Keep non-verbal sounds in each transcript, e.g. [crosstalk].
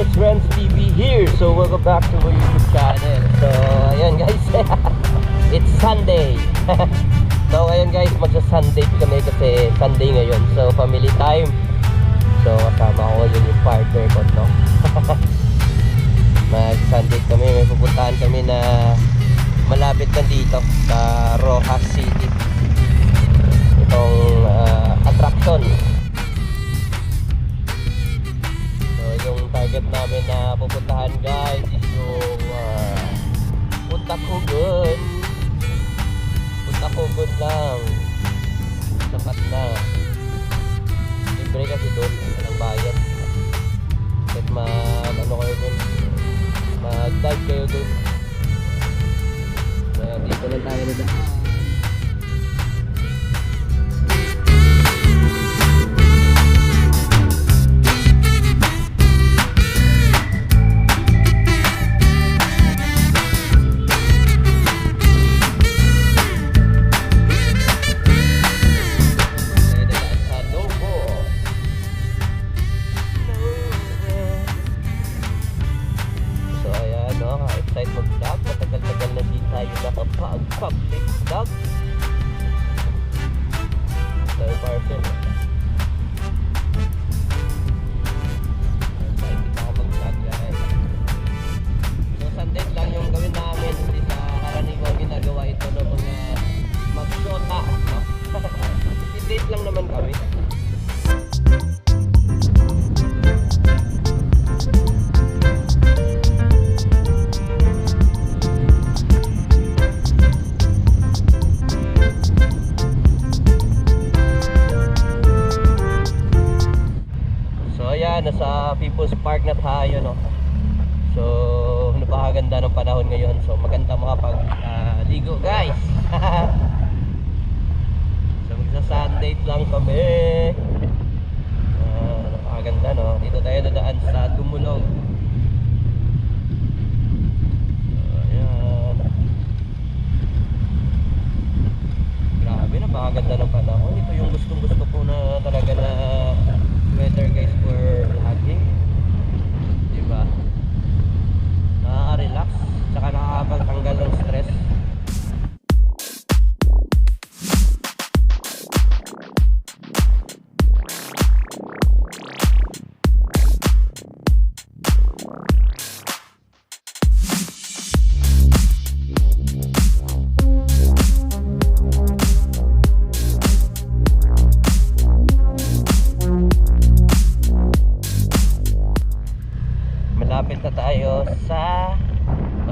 guys, Rams TV here. So welcome back to my YouTube channel. So ayan guys, [laughs] it's Sunday. [laughs] so ayan guys, magsa-Sunday kami kasi Sunday ngayon. So family time. So kasama ko yun yung partner ko, no? [laughs] Mag-Sunday kami, may pupuntahan kami na malapit na dito sa Rojas City. Itong ah, attraction. Target namin na pupuntahan guys is yung uh, Punta Kugon. Punta Kugon lang. Sapat na. Libre kasi doon. Walang bayad. Kahit mag ano kayo doon. Mag-dive kayo doon. So dito lang tayo na ah, ligo guys. [laughs] so magsa Sunday lang kami. Ah, napakaganda no. Dito tayo dadaan sa Dumulog. So. Grabe, napakaganda ng panahon.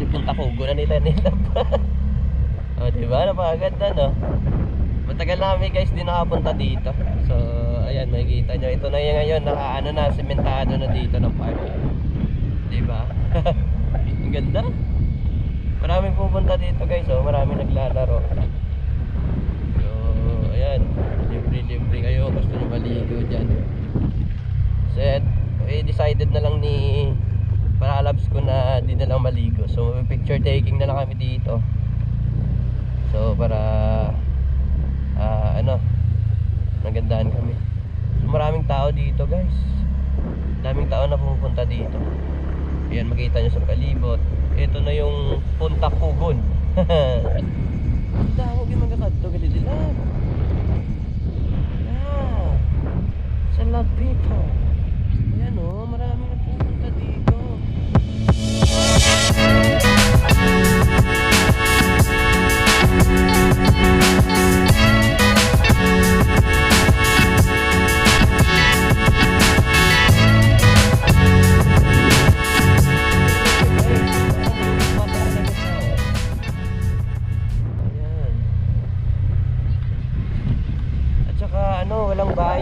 Kasi punta Kugo na nila [laughs] nila o diba? Napakaganda no? Matagal na kami guys di nakapunta dito. So ayan makikita nyo. Ito na yung ngayon nakaano na sementado na dito ng park. Diba? [laughs] Ang ganda. Maraming pupunta dito guys oh. Maraming naglalaro so ayan libre libre kayo gusto nyo maligo dyan set eh decided na lang ni Paralabs ko na di na lang maligo. So picture taking na lang kami dito. So para ah, ano nagandahan kami. So, maraming tao dito guys. Daming tao na pumupunta dito. Yan makita nyo sa kalibot. Ito na yung Punta Kugon Dawag [laughs] yung mga kadto galidilan yeah sa Lapito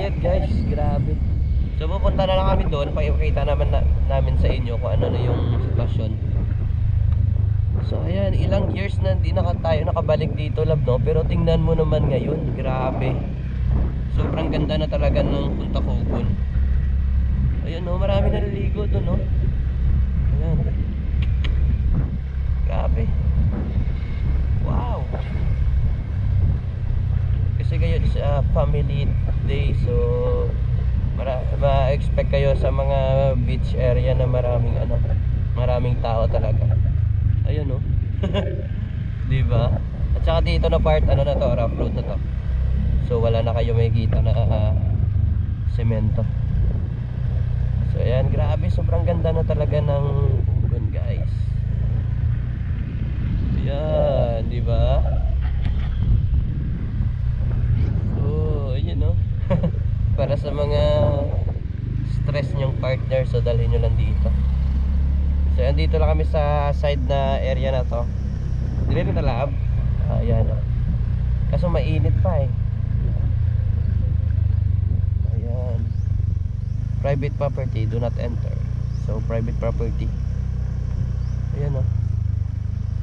bayad guys. Grabe. So pupunta na lang kami doon, pakikita naman na, namin sa inyo kung ano na yung sitwasyon. So ayan, ilang years na hindi na ka- tayo nakabalik dito lab no, pero tingnan mo naman ngayon, grabe. Sobrang ganda na talaga ng Punta Cogon. Ayan no, marami na naliligo doon no. Ayan. Grabe. Wow. Kasi ngayon is a family day so ma-expect kayo sa mga beach area na maraming ano, maraming tao talaga. Ayun oh. [laughs] 'Di ba? At saka dito na part ano na to, rough road na to. So wala na kayo makikita na ah, semento. So ayan, grabe sobrang ganda na talaga ng Ugon, guys. Yan, 'di ba? So, ayun no. Para sa mga stress nyong partner, so dalhin nyo lang dito. So, yan dito lang kami sa side na area na to. Rin na lab. Ayan. oh. Kaso mainit pa eh. Ayan. Private property, do not enter. So, private property. Ayan oh.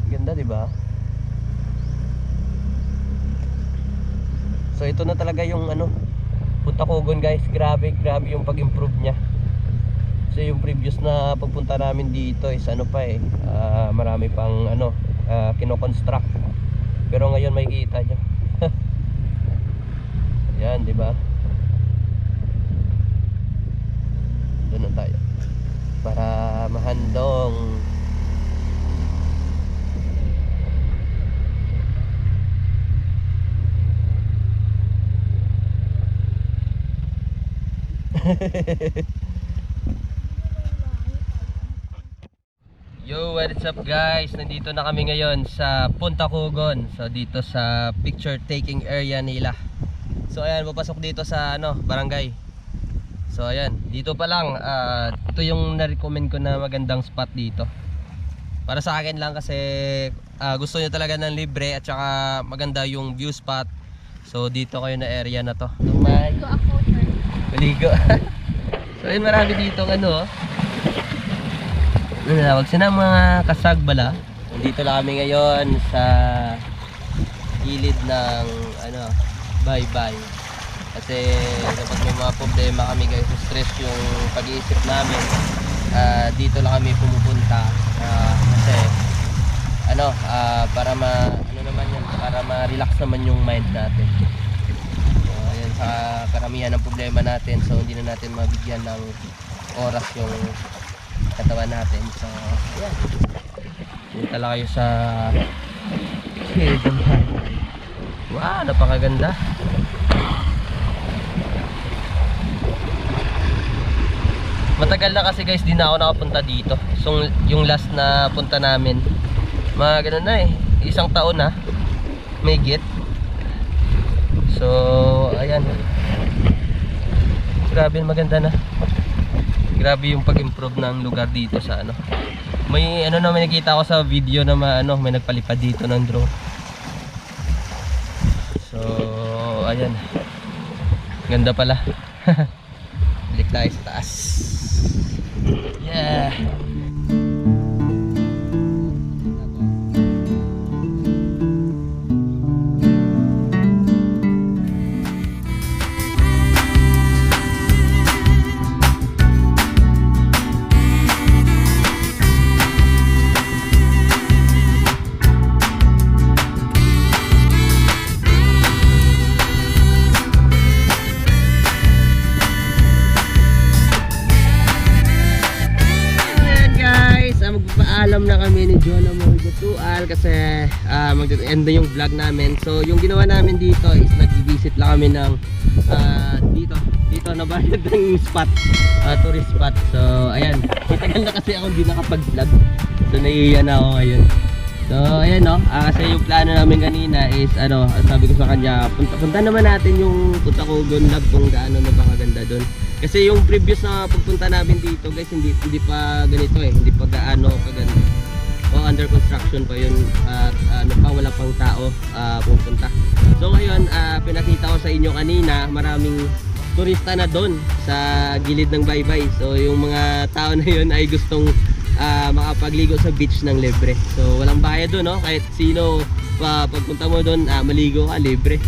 Ganda, di ba? So ito na talaga yung ano Punta Kogon guys Grabe grabe yung pag-improve niya So yung previous na pagpunta namin dito is ano pa eh ah, Marami pang ano ah, Kino-construct. Pero ngayon may kita nyo [laughs] Yan di ba? Doon tayo. Para mahandong. Yo, [laughs] what's up guys? Nandito na kami ngayon sa Punta Kugon. So dito sa picture taking area nila. So ayan, papasok dito sa ano, barangay. So ayan, dito pa lang ah, ito yung na-recommend ko na magandang spot dito. Para sa akin lang kasi ah, gusto niyo talaga ng libre at saka maganda yung view spot. So dito kayo na area na to. May Ko ako, sir. Maligo. [laughs] so ayun marami dito ano oh. Ano na, wag sila mga kasagbala. Dito lang kami ngayon sa gilid ng ano, bye-bye. Kasi kapag may mga problema kami guys, stress yung pag-iisip namin. ah, dito lang kami pumupunta Ah, kasi ano, ah, para ma ano naman yan, para ma-relax naman yung mind natin. So, ayan, sa karamihan ng problema natin, so hindi na natin mabigyan ng oras yung katawan natin. So, ayan. Punta lang kayo sa Hidden Highway. Wow, napakaganda. Matagal na kasi guys, di na ako nakapunta dito. So, yung last na punta namin, mga ganun na eh. Isang taon na. May git. So, ayan. Grabe, maganda na. Grabe yung pag-improve ng lugar dito sa ano. May ano na may nakita ko sa video na ma, ano, may nagpalipad dito ng drone. So, ayan. Ganda pala. [laughs] Balik tayo sa taas. Yeah. Morgatual kasi ah, mag-end na yung vlog namin. So yung ginawa namin dito is nag-visit lang kami ng ah, dito. Dito nabayad [laughs] ng spot, ah, tourist spot. So ayan, matagal na kasi ako hindi nakapag-vlog. So naiiya na ako ngayon. So ayan no, ah, kasi yung plano namin kanina is ano, sabi ko sa kanya, punta, punta naman natin yung Punta Cogon Lab kung gaano na ba kaganda doon. Kasi yung previous na pagpunta namin dito guys, hindi hindi pa ganito eh, hindi pa gaano kaganda. O under construction pa yun at ano pa wala pang tao ah, pupunta. So ngayon, ah, pinakita ko sa inyo kanina, maraming turista na doon sa gilid ng baybay. So yung mga tao na yun ay gustong ah, makapagligo sa beach ng libre. So walang bayad doon, no? Kahit sino pa pagpunta mo doon, ah, maligo ka libre.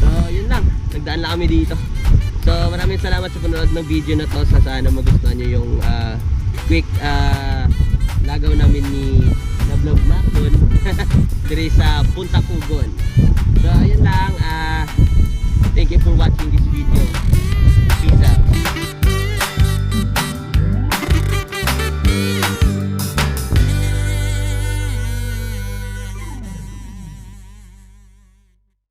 So yun lang, nagdaan lang kami dito. So maraming salamat sa panonood ng video na to. Sa sana magustuhan nyo yung ah, quick ah, gagaw namin ni Nablog Mac doon [laughs] dire sa Punta Pugon. So ayun lang uh, thank you for watching this video. Peace out